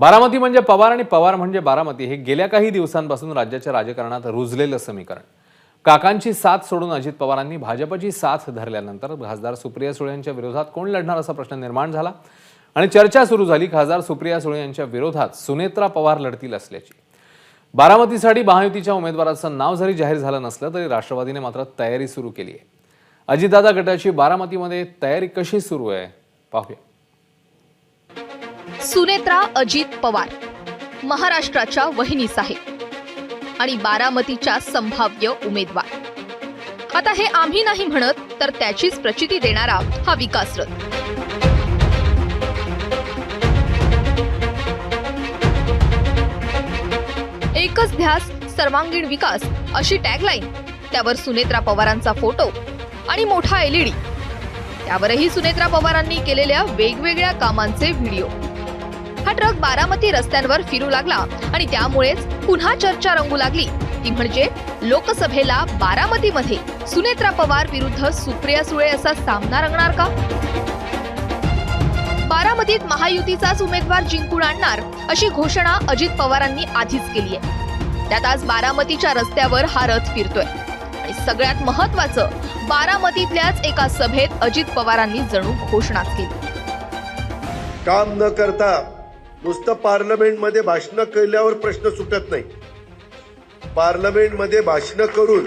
बारामती म्हणजे पवार आणि पवार म्हणजे बारामती हे गेल्या काही दिवसांपासून राज्याच्या राजकारणात रुजलेलं समीकरण. काकांची साथ सोडून अजित पवारांनी भाजपची साथ धरल्यानंतर खासदार सुप्रिया सुळे यांच्या विरोधात कोण लढणार असा प्रश्न निर्माण झाला? आणि चर्चा सुरू झाली खासदार सुप्रिया सुळे यांच्या विरोधात सुनेत्रा पवार लढतील असल्याची. बारामतीसाठी महायुतीच्या उमेदवाराचं नाव जरी जाहीर झालं नसलं तरी राष्ट्रवादीने मात्र तयारी सुरू केली आहे अजितदादा गटाची बारामतीमध्ये तयारी कशी सुरू आहे? पाहूया. सुनेत्रा अजित पवार महाराष्ट्राच्या वहिनीस आहे आणि बारामतीच्या संभाव्य उमेदवार. आता हे आम्ही नाही म्हणत तर त्याचीच प्रचिती देणारा हा विकास रथ. एकच ध्यास सर्वांगीण विकास अशी टॅगलाईन त्यावर सुनेत्रा पवारांचा फोटो आणि मोठा एलईडी. त्यावरही सुनेत्रा पवारांनी केलेल्या वेगवेगळ्या कामांचे व्हिडिओ. हा ट्रक बारामती रस्त्यांवर फिरू लागला आणि त्यामुळेच पुन्हा चर्चा रंगू लागली. ती म्हणजे लोकसभेला बारामतीमध्ये सुनेत्रा पवार विरुद्ध सुप्रिया सुळे असा सामना रंगणार का? बारामतीत महायुतीचाच उमेदवार जिंकून आणणार अशी घोषणा अजित पवारांनी आधीच केली आहे. त्यात आज बारामतीच्या रस्त्यावर हा रथ फिरतोय. आणि सगळ्यात महत्वाचं बारामतीतल्याच एका सभेत अजित पवारांनी जणू घोषणा केली. काम न करता नुसतं पार्लमेंटमध्ये भाषणं केल्यावर प्रश्न सुटत नाही. पार्लमेंटमध्ये भाषणं करून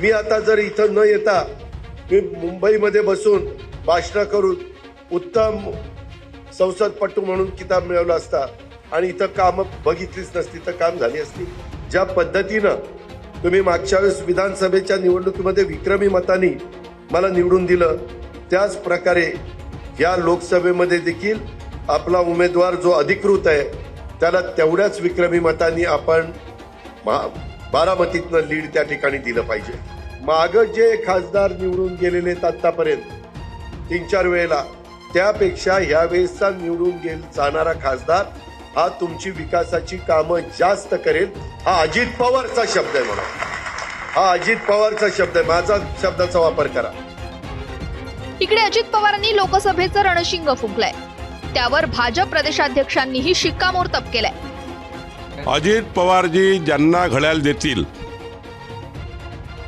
मी आता जर इथं न येता मी मुंबईमध्ये बसून भाषणं करून उत्तम संसदपटू म्हणून किताब मिळवला असता आणि इथं कामं बघितलीच नसती तर काम झाली असती ज्या पद्धतीनं तुम्ही मागच्या वेळेस विधानसभेच्या निवडणुकीमध्ये विक्रमी मतानी मला निवडून दिलं त्याच प्रकारे या लोकसभेमध्ये देखील आपला उमेदवार जो अधिकृत आहे त्याला तेवढ्याच विक्रमी मतांनी आपण मा- बारामतीतनं लीड त्या ठिकाणी दिलं पाहिजे. माग जे खासदार निवडून गेलेले आहेत आतापर्यंत तीन चार वेळेला त्यापेक्षा ह्यावेळेसचा निवडून गेल जाणारा खासदार हा तुमची विकासाची कामं जास्त करेल हा अजित पवारचा शब्द आहे म्हणा. हा अजित पवारचा शब्द आहे. माझा शब्दाचा वापर करा. इकडे अजित पवारांनी लोकसभेचं रणशिंग फुंकलाय. त्यावर भाजप प्रदेशाध्यक्षांनीही शिक्कामोर्तब केलंय. अजित पवारजी ज्यांना घड्याळ देतील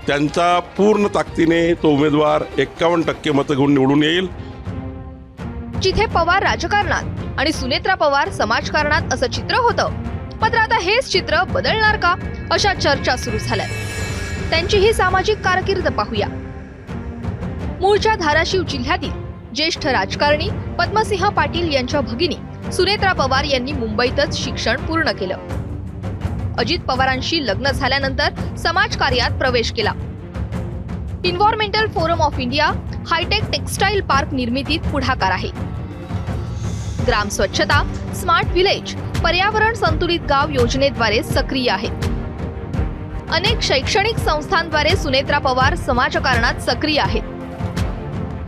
त्यांचा पूर्ण ताकदीने तो उमेदवार एक्कावन्न टक्के मतं घेऊन निवडून येईल. जिथे पवार राजकारणात आणि सुनेत्रा पवार समाजकारणात असं चित्र होतं मात्र आता हेच चित्र बदलणार का? अशा चर्चा सुरू झाल्या त्यांची ही सामाजिक कारकीर्द पाहूया. मूळच्या धाराशिव जिल्ह्यातील ज्येष्ठ राजकारणी पद्मसिंह पाटील यांच्या भगिनी सुनेत्रा पवार यांनी मुंबईतच शिक्षण पूर्ण केलं. अजित पवारांशी लग्न झाल्यानंतर समाजकार्यात प्रवेश केला. Environmental forum of India high tech textile park निर्मितीत पुढाकार आहे. ग्राम स्वच्छता स्मार्ट विलेज पर्यावरण संतुलित गाव योजनेद्वारे सक्रिय आहेत अनेक शैक्षणिक संस्थांद्वारे सुनेत्रा पवार समाजकारणात सक्रिय आहेत.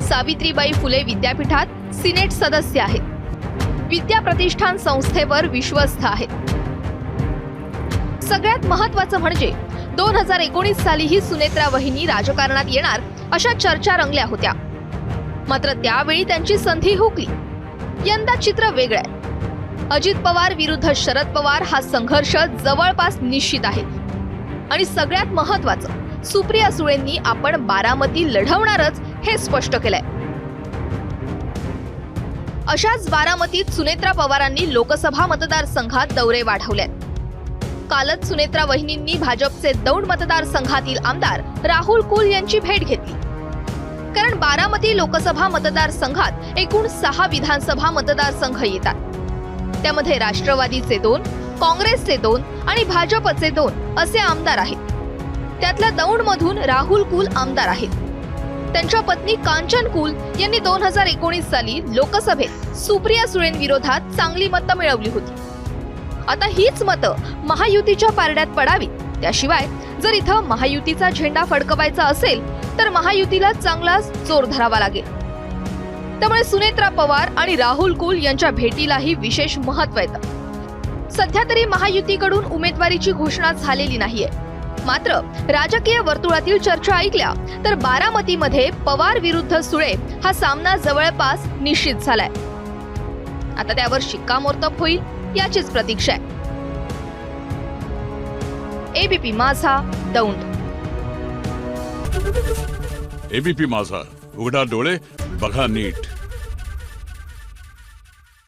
सावित्रीबाई फुले विद्यापीठात सिनेट सदस्य आहेत. विद्या प्रतिष्ठान संस्थेवर विश्वस्त आहेत. सगळ्यात महत्वाचं म्हणजे दोन हजार एकोणीस सालीही सुनेत्रा वहिनी राजकारणात येणार अशा चर्चा रंगल्या होत्या. मात्र त्यावेळी त्यांची संधी हुकली. यंदा चित्र वेगळं आहे. अजित पवार विरुद्ध शरद पवार हा संघर्ष जवळपास निश्चित आहे. आणि सगळ्यात महत्वाचं सुप्रिया सुळेंनी आपण बारामती लढवणारच हे स्पष्ट केलंय. अशाच बारामतीत सुनेत्रा पवारांनी लोकसभा मतदारसंघात दौरे वाढवलेत. कालच सुनेत्रा वहिनींनी भाजपचे दौंड मतदारसंघातील आमदार राहुल कुल यांची भेट घेतली. कारण बारामती लोकसभा मतदारसंघात एकूण सहा विधानसभा मतदारसंघ येतात. त्यामध्ये राष्ट्रवादीचे दोन काँग्रेसचे दोन आणि भाजपचे दोन असे आमदार आहेत. त्यातल्या दौंडमधून राहुल कुल आमदार आहेत. त्यांच्या पत्नी कांचन कुल यांनी दोन हजार एकोणीस साली लोकसभेत सुप्रिया सुळेंविरोधात चांगली मतं मिळवली होती. आता हीच मतं महायुतीच्या पारड्यात पडावीत. त्याशिवाय जर इथं महायुतीचा झेंडा फडकवायचा असेल तर महायुतीला चांगलाच जोर धरावा लागेल. त्यामुळे सुनेत्रा पवार आणि राहुल कुल यांच्या भेटीलाही विशेष महत्त्व येतं. सध्या तरी महायुतीकडून उमेदवारीची घोषणा झालेली नाहीये. मात्र राजकीय वर्तुळातील चर्चा ऐकल्या तर बारामतीमध्ये पवार विरुद्ध सुळे हा सामना जवळपास निश्चित झालाय. आता त्यावर शिक्कामोर्तब होईल याचीच प्रतीक्षा आहे. एबीपी माझा दौंड. एबीपी माझा. उघडा डोळे बघा नीट.